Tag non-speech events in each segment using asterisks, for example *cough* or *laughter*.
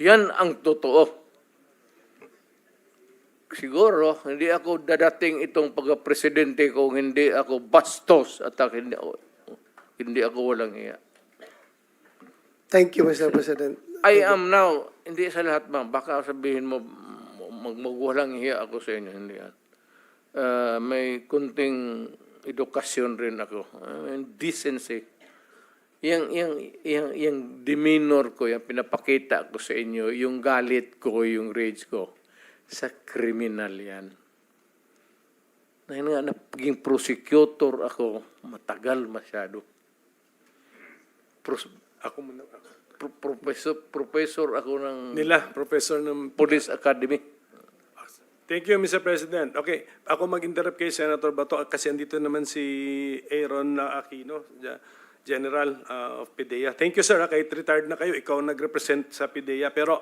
Yan ang totoo. Siguro, hindi ako dadating itong pagka-presidente kung hindi ako bastos at hindi ako, hindi ako walang iya. Thank you, Mr. President. I am now, hindi sa lahat ma'am, baka sabihin mo, mag magwalang hiya ako sa inyo, hindi yan. Ah, may kunting edukasyon rin ako. Mean, decency. Yang, yang, yang, yang demeanor ko, yung pinapakita ko sa inyo, yung galit ko, yung rage ko, sa kriminal yan. Dahil nga, naging prosecutor ako, matagal masyado. Pros, ako muna, pro- professor, professor ako ng Nila, Professor ng... Police Academy. Thank you, Mr. President. Okay, ako mag-interrupt kay Senator Bato kasi andito naman si Aaron Aquino, Ge- General uh, of PIDEA. Thank you, sir. ah, Kahit retired na kayo, ikaw nag-represent sa PIDEA. Pero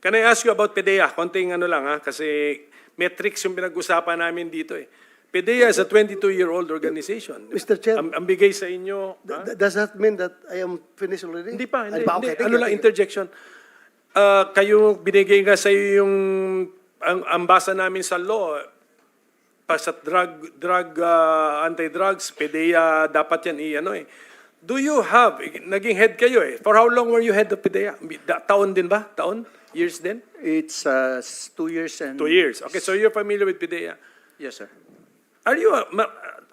can I ask you about PIDEA? Konting ano lang ha, kasi metrics yung pinag-usapan namin dito eh. PIDEA is a 22-year-old organization. Mr. Chair. Ang, ang bigay sa inyo, ha? Th- Does that mean that I am finished already? Hindi pa, hindi. Pa, hindi. okay, thank ano lang, interjection. Ah, kayo, binigay nga sa iyo yung, ang, ang basa namin sa law, pa sa drug, drug, ah, anti-drugs, PDEA, dapat yan i-ano eh. Do you have, naging head kayo eh, for how long were you head of PDEA? Da- Taon din ba? Taon? Years din? It's uh, two years and... Two years. Okay, so you're familiar with PDEA. Yes, sir. Are you, uh,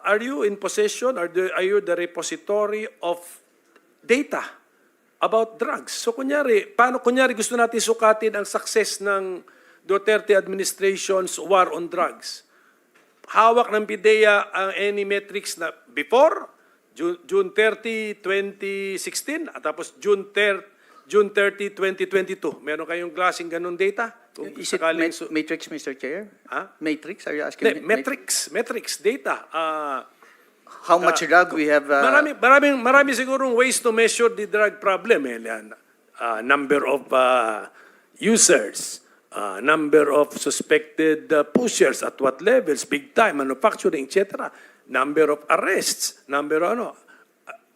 are you in possession or the, are you the repository of data about drugs? So kunyari, paano kunyari gusto natin sukatin ang success ng Duterte administration's war on drugs? Hawak ng PIDEA ang any metrics na before June, June 30, 2016 at tapos June 30, June 30, 2022. Meron kayong klaseng ganun data? Kung Is it sakaling ma- su- matrix, Mr. Chair? Ha? Matrix? Are you asking? Hindi, me- metrics, metrics, data. Ah, How much drug we have? uh, marami, maraming, marami sigurong ways to measure the drug problem. Eh. Ah, number of ah, users, ah, number of suspected ah, pushers, at what levels, big time, manufacturing, etc. Number of arrests, number ano.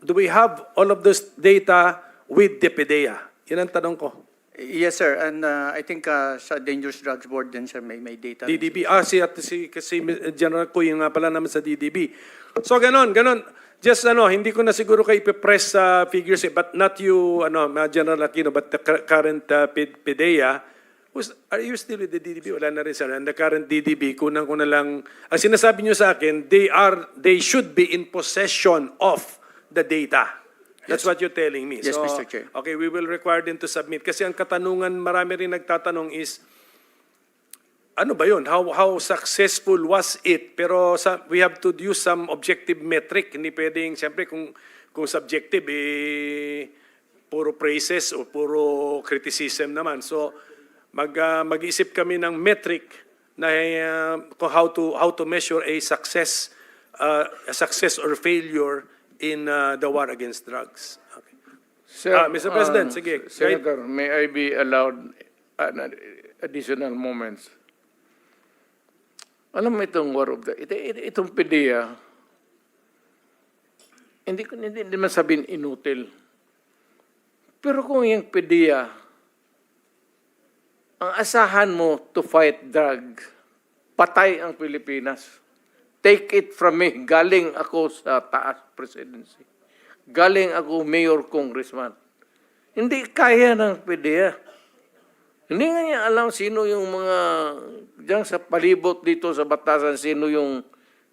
Do we have all of this data with the PDEA? Yan ang tanong ko. Yes, sir. And uh, I think uh, sa Dangerous Drugs Board din, sir, may, may data. DDB. Ah, si, at si, si General Kuy nga pala naman sa DDB. So, ganon, ganon. Just ano, hindi ko na siguro kayo ipipress sa figures eh, but not you, ano, uh, General Aquino, but the cur- current uh, PIDEA. Who's, are you still with the DDB? Wala na rin sir. And the current DDB, kunang ko na lang, ang sinasabi nyo sa akin, they are, they should be in possession of the data. That's what you're telling me. Yes, So, Mr. Chair. Okay, we will require them to submit. Kasi ang katanungan, marami rin nagtatanong is, ano ba yun? How, how successful was it? Pero sa, we have to use some objective metric. Hindi pwedeng, siyempre, kung, kung subjective, eh, puro praises o puro criticism naman. So, mag, ah, mag-isip kami ng metric na kung how to, how to measure a success, ah, a success or failure in ah, the war against drugs. Okay. Sir, Ah, Mr. President, um, sige, Senator, may I be allowed an additional moments? Alam mo itong war of the, ito, ito, itong PDEA, hindi ko hindi, hindi man sabihin inutil. Pero kung yung PDEA, ang asahan mo to fight drug, patay ang Pilipinas. Take it from me, galing ako sa taas presidency. Galing ako mayor congressman. Hindi kaya ng PDEA. Hindi nga niya alam sino yung mga, diyan sa palibot dito sa batasan, sino yung,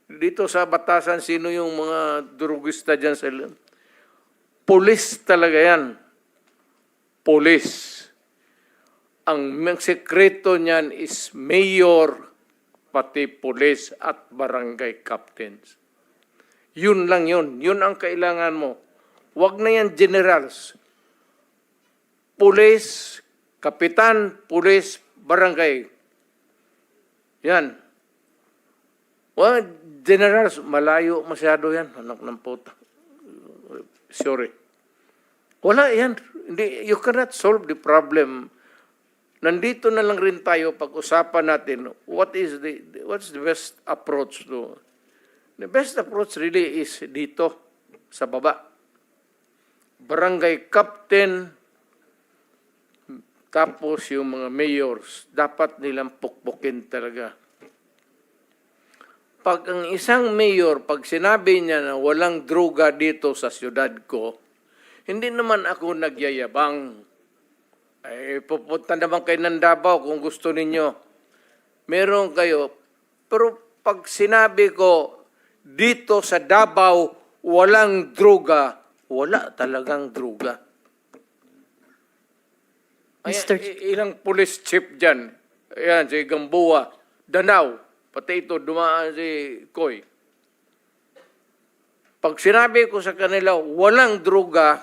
dito sa batasan, sino yung mga drugista diyan sa, Police talaga yan. Police. Ang sekreto niyan is mayor, pati police at barangay captains. Yun lang yun. Yun ang kailangan mo. Huwag na yan generals. Police, kapitan, police, barangay. Yan. Well, generals, malayo masyado yan. Anak ng puta. Sorry. Wala yan. You cannot solve the problem. Nandito na lang rin tayo pag-usapan natin what is the what's the best approach to The best approach really is dito sa baba. Barangay captain, tapos yung mga mayors, dapat nilang pukpukin talaga. Pag ang isang mayor, pag sinabi niya na walang droga dito sa syudad ko, hindi naman ako nagyayabang. Ay, pupunta naman kayo ng Davao kung gusto ninyo. Meron kayo. Pero pag sinabi ko, dito sa Davao, walang droga, wala talagang droga. Ay, Mr. ilang police chief dyan. Ayan, si Gamboa, Danau, pati ito, dumaan si Koy. Pag sinabi ko sa kanila, walang droga,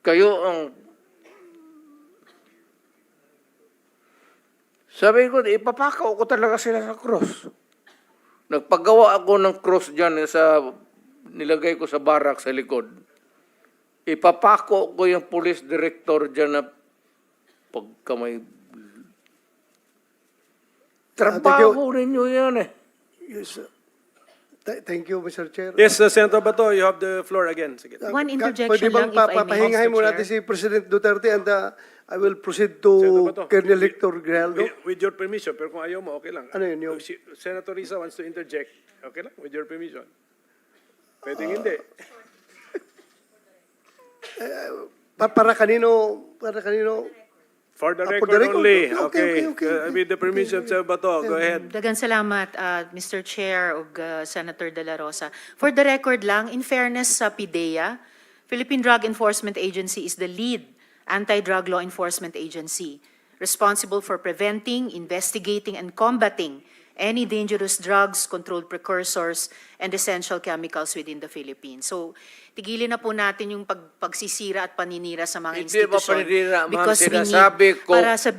kayo ang... Sabi ko, ipapakaw ko talaga sila sa cross. Nagpagawa ako ng cross dyan sa... Nilagay ko sa barak sa likod. Ipapako ko yung police director dyan na pagka may... Trabaho ninyo yan eh. Yes, sir. Th- Thank you, Mr. Chair. Yes, uh, Senator Bato, you have the floor again. Sige. Uh, One interjection pwede bang lang, if I may, papahingahin Mr. mo Chair. natin si President Duterte and uh, I will proceed to Bato. Colonel Hector Grijaldo. With, with your permission, pero kung ayaw mo, okay lang. Ano yun, yung- Si- Senator Risa wants to interject. Okay lang, with your permission. Pwedeng hindi. Pa- para kanino, para kanino, For the Ah, record for the record. only. Okay, okay, Okay. okay, Uh. With the permission, Senator Bato, go ahead. Dagan salamat, uh, Mr. Chair ug uh, Senator De La Rosa. For the record lang, in fairness sa PIDEA, Philippine Drug Enforcement Agency is the lead anti-drug law enforcement agency responsible for preventing, investigating, and combating any dangerous drugs, controlled precursors, and essential chemicals within the Philippines. So, tigilin na po natin yung pag, pagsisira at paninira sa mga Hindi ba institusyon. paninira, ma'am? Because we need- Sinasabi ko,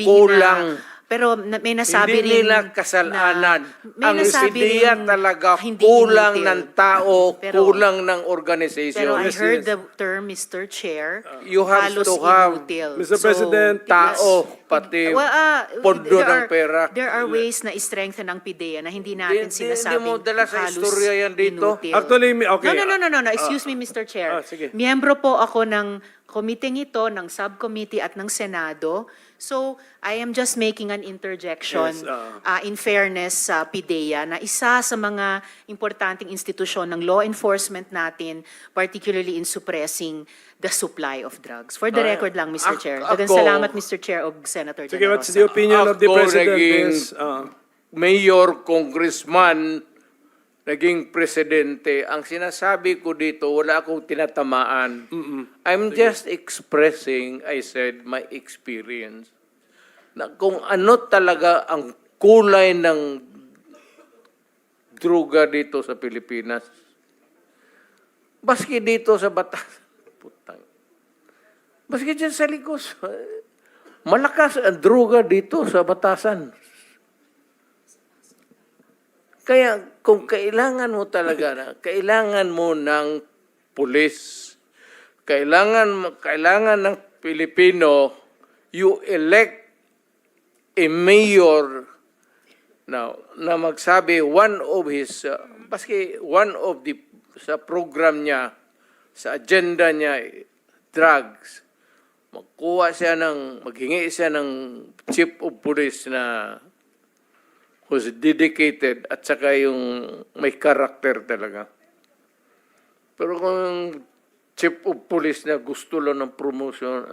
kulang. Na, pero na- may nasabi Hindi rin nila kasalanan. na- Ang ideya rin talaga hindi kulang inutil. ng tao, Pero- kulang ng organization. Pero I Yes, heard yes. the term, Mr. Chair, You have halos to have, inutil. Mr. President, tao, pati Well, ah, pondo ng pera. There are ways na i-strengthen ang PIDEA na hindi natin Hindi- sinasabing hindi mo dala sa halos istorya yan dito. inutil. Actually, okay. No, no, no, no, no, no. Excuse me, Mr. Chair. ah, sige. Miyembro po ako ng committee ito, ng subcommittee at ng Senado. So, I am just making an interjection Yes, ah. uh, in fairness sa PIDEA na isa sa mga importanteng institusyon ng law enforcement natin, particularly in suppressing the supply of drugs. For the Ah, record lang, Mr. ak- Chair. ako- Dagan salamat, Mr. Chair, o Senator Sige, what's the opinion of the Ako President? naging- uh, mayor, congressman, naging presidente, ang sinasabi ko dito, wala akong tinatamaan. I'm just expressing, I said, my experience. Na kung ano talaga ang kulay ng droga dito sa Pilipinas. Baski dito sa Batas. *laughs* Putang. Baski dyan sa Ligos. *laughs* Malakas ang droga dito sa Batasan. Kaya kung kailangan mo talaga na, *laughs* kailangan mo ng pulis, kailangan kailangan ng Pilipino, you elect a mayor now na magsabi one of his uh, baski one of the sa program niya sa agenda niya eh, drugs. Magkuha siya ng maghingi siya ng chief of police na who's dedicated at saka yung may character talaga. Pero kung chief of police na gusto lang ng promotion,